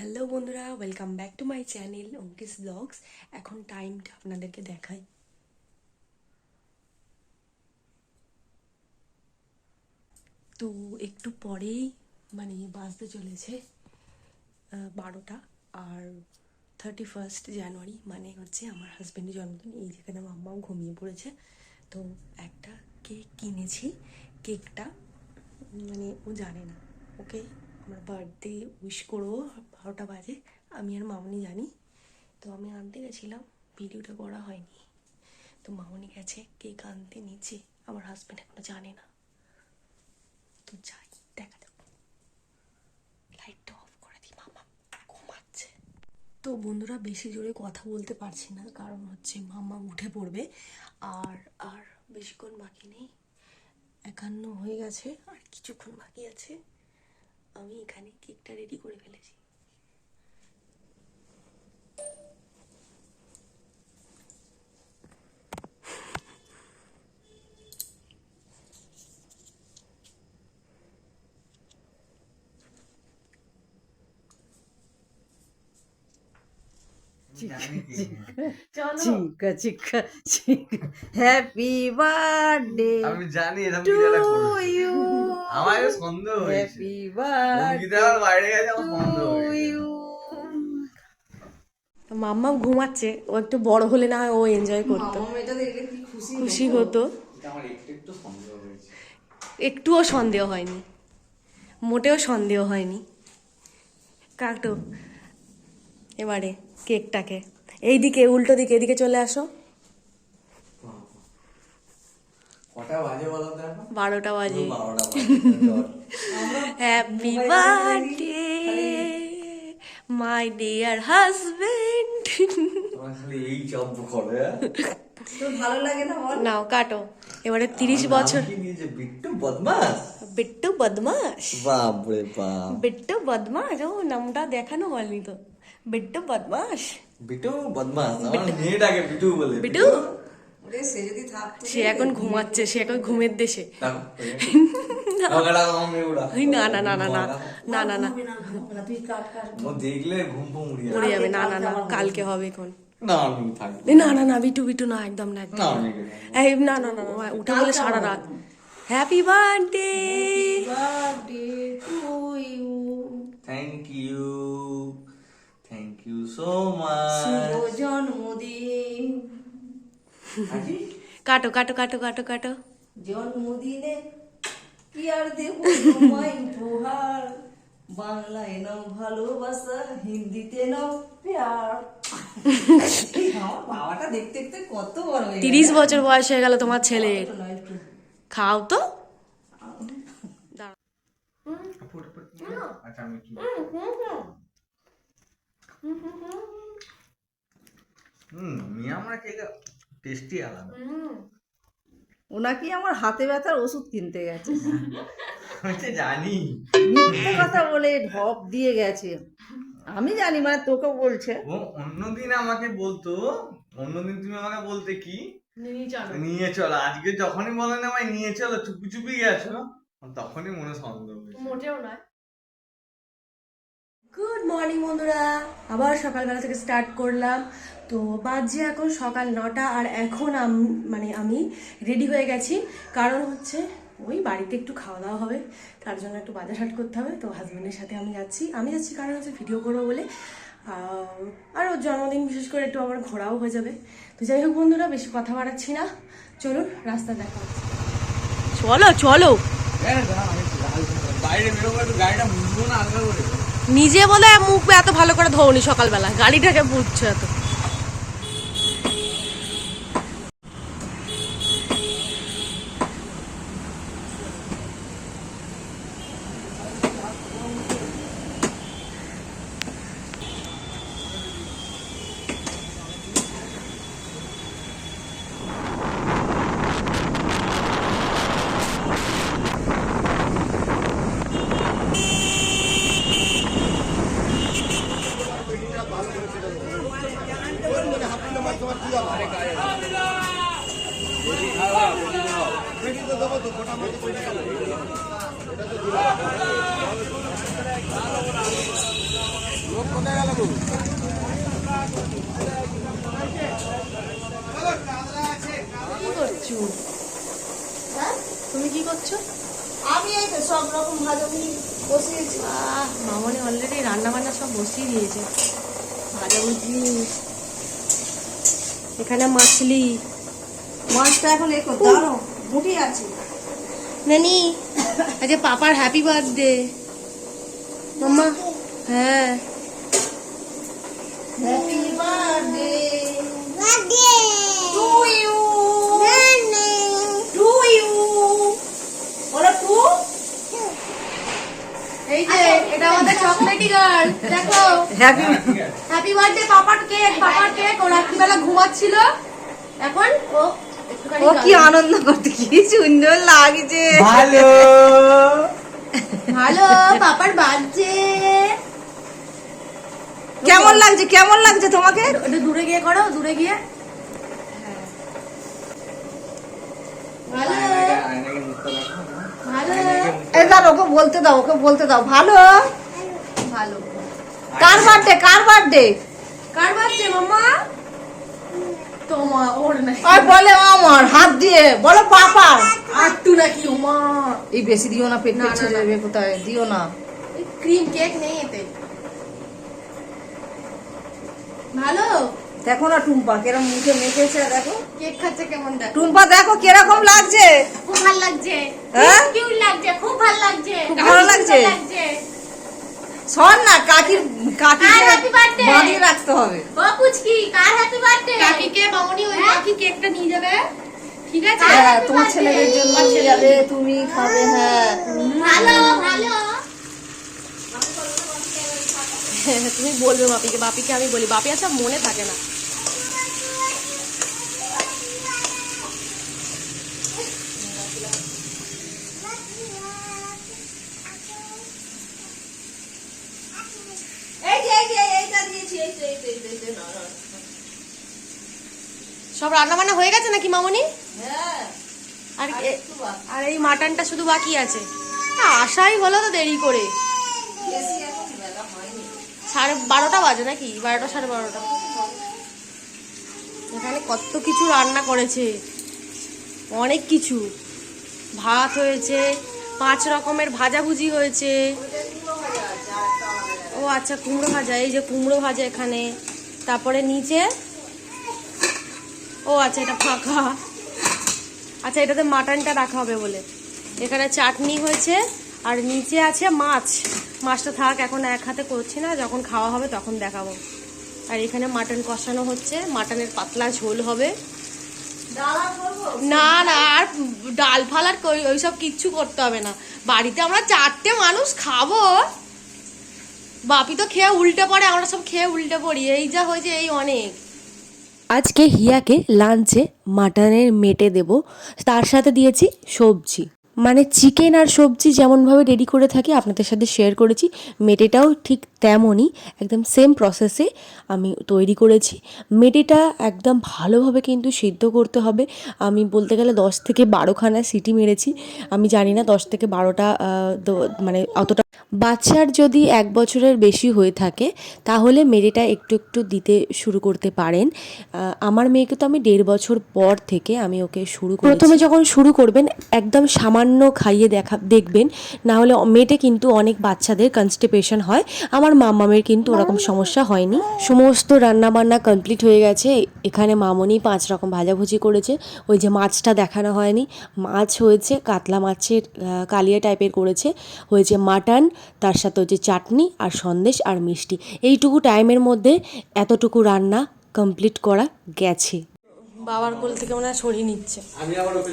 Hello বন্ধুরা welcome back to my channel Ankis blogs এখন টাইমটা আপনাদেরকে দেখাই। তো একটু পরেই মানে বাজতে চলেছে বারোটা আর থার্টি ফার্স্ট জানুয়ারি মানে হচ্ছে আমার হাজব্যান্ডের জন্মদিন। এই যেখানে আমার আম্মাও ঘুমিয়ে পড়েছে। তো একটা কেক কিনেছি। কেকটা মানে ও জানে না ওকে আমার বার্থডে উইশ করব, বারোটা বাজে, আমি আর মামনি জানি। তো আমি আনতে গেছিলাম ভিডিওটা করা হয়নি। তো মামনি গেছে কেক আনতে নিচে, আমার হাজব্যান্ড এখনও জানে না। তো যাই, দেখা যাক। লাইটটা অফ করে দিই, মামা ঘুমাচ্ছে। তো বন্ধুরা, বেশি জোরে কথা বলতে পারছি না, কারণ হচ্ছে মামা উঠে পড়বে। আর আর বেশিক্ষণ বাকি নেই। একান্ন হয়ে গেছে, আর কিছুক্ষণ বাকি আছে। আমি এখানে কেকটা রেডি করে ফেলেছি। চিকা চিকা চিকা হ্যাপি বার্থডে আমি জানি এরকম টু। ইউ আমার সন্দেহ হয়েছে। বাইরে গেছে আমার সন্দেহ ঘুমাচ্ছে ও একটু বড় হলে না হয় ও এনজয় করতো। এটা দেখলে কি খুশি খুশি হতো। এটা আমার একটু একটু সন্দেহ হয়েছে। একটুও সন্দেহ হয়নি। মোটেও সন্দেহ হয়নি। কাটো এবারে কেকটাকে। এইদিকে উল্টো দিকে এদিকে চলে আসো। বারোটা বাজে। Happy birthday my dear husband ভালো লাগে না নাও কাটো। এবারে তিরিশ বছর। বিট্টু বদমাস বাপরে বাপ। বিট্টু বদমাস ও নামটা দেখানো হয়নি তো। বিট্টু বদমাস বিটু বদমাস মেয়েটাকে বিটু বিটু সে যদি থাকতো সে এখন ঘুমাচ্ছে সে এখন ঘুমের দেশে না না না না না না না না দেখলে ঘুম যাবে না না না কালকে হবে এখন না না না না বিটু বিটু না একদম না একদম না না। না না না না, উঠে বলে সারা রাত happy birthday birthday to you thank you thank you so much শুভ জন্মদিন কাটো কাটো কাটো কাটো কাটো জন্মদিনে কি আর দেব তোমায় উপহার বাংলায় নাও ভালোবাসা হিন্দিতে নাও প্যার আমার বাবাটা দেখতে দেখতে কত বড় হয়ে। তিরিশ বছর বয়স হয়ে গেল তোমার ছেলে। খাও তো। আচ্ছা আমি হুম মিয়ামার কেক টেস্টি আলাদা। ওনাকি আমার হাতে ব্যথার ওষুধ কিনতে গেছে। আমি তো জানি। মিথ্যে কথা বলে ঢপ দিয়ে গেছে। আমি জানি মানে তোকে বলছে। ও অন্যদিন আমাকে বলতো অন্যদিন তুমি আমাকে বলতে কি? নিয়ে চলো। আজকে যখনই বলে না আমায় নিয়ে চলো চুপি চুপি গেছো তখনই মনে সন্দেহ মোটেও নয়। গুড মর্নিং বন্ধুরা। আবার সকালবেলা থেকে স্টার্ট করলাম। তো বাজে এখন সকাল নটা আর এখন মানে আমি রেডি হয়ে গেছি। কারণ হচ্ছে ওই বাড়িতে একটু খাওয়া দাওয়া হবে তার জন্য একটু বাজার হাট করতে হবে। তো হাজব্যান্ডের সাথে আমি যাচ্ছি। আমি যাচ্ছি কারণ হচ্ছে ভিডিও করব বলে। আর ওর জন্মদিন বিশেষ করে একটু আমার ঘোরাও হয়ে যাবে। তো যাই হোক বন্ধুরা বেশি কথা বাড়াচ্ছি না। চলুন রাস্তা দেখা হচ্ছে। চলো চলো। না আলগা করে? নিজে বলে মুখ এত ভালো করে ধোনি সকালবেলা। গাড়িটাকে বুঝছ এত। করছ হ্যাঁ? তুমি কি করছ? আমি এই তো সব রকম ভাজাভুজি বসিয়েছি। আহ মামনি অলরেডি রান্না বান্না সব বসিয়ে দিয়েছে। ভাজাভুজি এখানে মাছলি। মাছটা এখন দাঁড়ো মুঠি আছে। নানি আজকে পাপার হ্যাপি বার্থডে মাম্মা। হ্যাঁ। হ্যাপি দেখো। হ্যাপি হ্যাপি বার্থডে পাপার কেক পাপার কেক ও রাত্রিবেলা ঘুমাচ্ছিল। এখন ও ও কি আনন্দ করতে কি সুন্দর লাগছে। ভালো। ভালো পাপার বার্থডে। কেমন লাগছে কেমন লাগছে তোমাকে? একটু দূরে গিয়ে করো দূরে গিয়ে। ভালো। ভালো। এই দাও ওকে বলতে দাও ওকে বলতে দাও। ভালো? ভালো। কার বার্থডে কার বার্থডে কার বার্থডে মাম্মা? তোমার ওর না। আর বলে আমার হাত দিয়ে বলো পাপা। আটটু নাকি উমা এই বেশি দিও না পেট না, পেট ছেড়ে যাবে কোথায়? দিও না। ক্রিম কেক নেই এতে। ভালো? দেখো না টুম্পা কেরম মুখে মেখেছে দেখো। কেক খাচ্ছে কেমন দেখ? টুম্পা দেখো কীরকম লাগছে। খুব ভালো লাগছে। হ্যাঁ? কিউট লাগছে খুব ভালো লাগছে। খুব ভালো লাগছে? শোন না কাকির কাকি! বাঁধিয়ে রাখতে হবে। ও পুচকি কার হ্যাপি বার্থডে কাকিকে মামনি ওই কাকি কেকটা নিয়ে যাবে। ঠিক আছে? হ্যাঁ তোমার ছেলেদের জন্য নিয়ে যাবে তুমি খাবে হ্যাঁ। ভালো ভালো। তুমি বলবে বাপিকে বাপিকে আমি বলি। বাপি আচ্ছা মনে থাকে না। সব রান্না বান্না হয়ে গেছে নাকি মামনি? হ্যাঁ। আর এই মাটনটা শুধু বাকি আছে। আসাই হলো তো দেরি করে বেশি এখন বেলা হয়নি সাড়ে বারোটা বাজে নাকি? বারোটা, সাড়ে বারোটা। এখানে কত কিছু রান্না করেছে। অনেক কিছু। ভাত হয়েছে, পাঁচ রকমের ভাজাভুজি হয়েছে। ও আচ্ছা কুমড়ো ভাজা, এই যে কুমড়ো ভাজা এখানে। তারপরে নিচে? ও আচ্ছা এটা ফাঁকা। আচ্ছা এটাতে মাটনটা রাখা হবে বলে। এখানে চাটনি হয়েছে আর নিচে আছে মাছ। মাছটা থাক এখন এক হাতে করছি না যখন খাওয়া হবে তখন দেখাবো। আর এখানে মাটন কষানো হচ্ছে মাটনের পাতলা ঝোল হবে। না না আর ডাল ফাল আর ওইসব কিচ্ছু করতে হবে না। বাড়িতে আমরা চারটে মানুষ খাব। বাপি তো খেয়ে উল্টে পড়ে আমরা সব খেয়ে উল্টে পড়ি। এই যা হয়েছে এই অনেক। আজকে হিয়াকে লাঞ্চে মাটনের মেটে দেব তার সাথে দিয়েছি সবজি। মানে চিকেন আর সবজি যেমনভাবে রেডি করে থাকি, আপনাদের সাথে শেয়ার করেছি। মেটেটাও ঠিক তেমনই, একদম সেম প্রসেসে আমি তৈরি করেছি। মেটেটা একদম ভালোভাবে কিন্তু সিদ্ধ করতে হবে। আমি বলতে গেলে দশ থেকে বারোখানা সিটি মেরেছি। আমি জানি না দশ থেকে বারোটা মানে অতটা বাচ্চার যদি এক বছরের বেশি হয়ে থাকে, তাহলে মেরেটা একটু একটু দিতে শুরু করতে পারেন। আমার মেয়েকে তো আমি দেড় বছর পর থেকে আমি ওকে শুরু প্রথমে যখন শুরু করবেন, একদম সামান্য খাইয়ে দেখা দেখবেন না হলে মেটে কিন্তু অনেক বাচ্চাদের কনস্টিপেশন হয়। আমার মামামের কিন্তু ওরকম সমস্যা হয়নি। সমস্ত রান্না বান্না কমপ্লিট হয়ে গেছে। এখানে মামনি পাঁচ রকম ভাজাভুজি করেছে। ওই যে মাছটা দেখানো হয়নি। মাছ হয়েছে কাতলা মাছের কালিয়া টাইপের করেছে। হয়েছে মাটন তার সাথে হচ্ছে চাটনি আর সন্দেশ আর মিষ্টি। এইটুকু টাইমের মধ্যে এতটুকু রান্না কমপ্লিট করা গেছে। বাবার কোল থেকে মনে হয় সরিয়ে নিচ্ছে। আমি আবার ওকে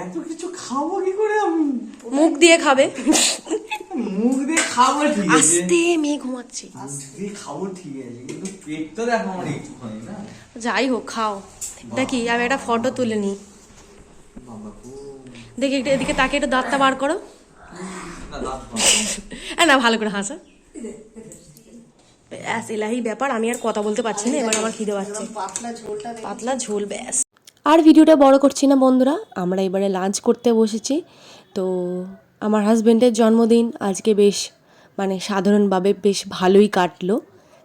এত কিছু খাব কি করে আমি? মুখ দিয়ে খাবে। মুখ দিয়ে খাব ঠিক আছে। আস্তে মেয়ে ঘুমাচ্ছে। খাব ঠিক আছে কিন্তু পেট তো দেখো আমার একটুখানি না। যাই হোক খাও। দেখি আমি একটা ফটো তুলে নিই। দেখি একটু এদিকে তাকে একটু দাঁতটা বার করো। না ভালো করে হাসা। ব্যাস, এলাহি ব্যাপার, আমি আর কথা বলতে পারছি না, এবার আমার খিদে পাচ্ছে। পাতলা ঝোল, ব্যাস। আর ভিডিওটা বড় করছি না, বন্ধুরা। আমরা এবারে লাঞ্চ করতে বসেছি। তো আমার হাজব্যান্ডের জন্মদিন আজকে বেশ মানে সাধারণভাবে বেশ ভালোই কাটলো।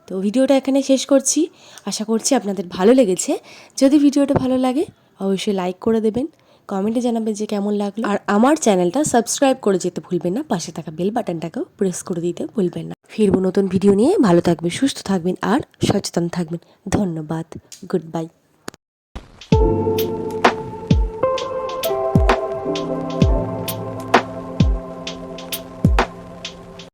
তো ভিডিওটা এখানে শেষ করছি। আশা করছি আপনাদের ভালো লেগেছে। যদি ভিডিওটা ভালো লাগে, অবশ্যই লাইক করে দেবেন। কমেন্টে জানাবে যে কেমন লাগল। আর আমার চ্যানেলটা সাবস্ক্রাইব করে যেতে ভুলবেন না, পাশে থাকা বেল বাটনটাকেও প্রেস করে দিতে ভুলবেন না। ফিরবো নতুন ভিডিও নিয়ে, ভালো থাকবেন, সুস্থ থাকবেন আর সচেতন থাকবেন। ধন্যবাদ গুড বাই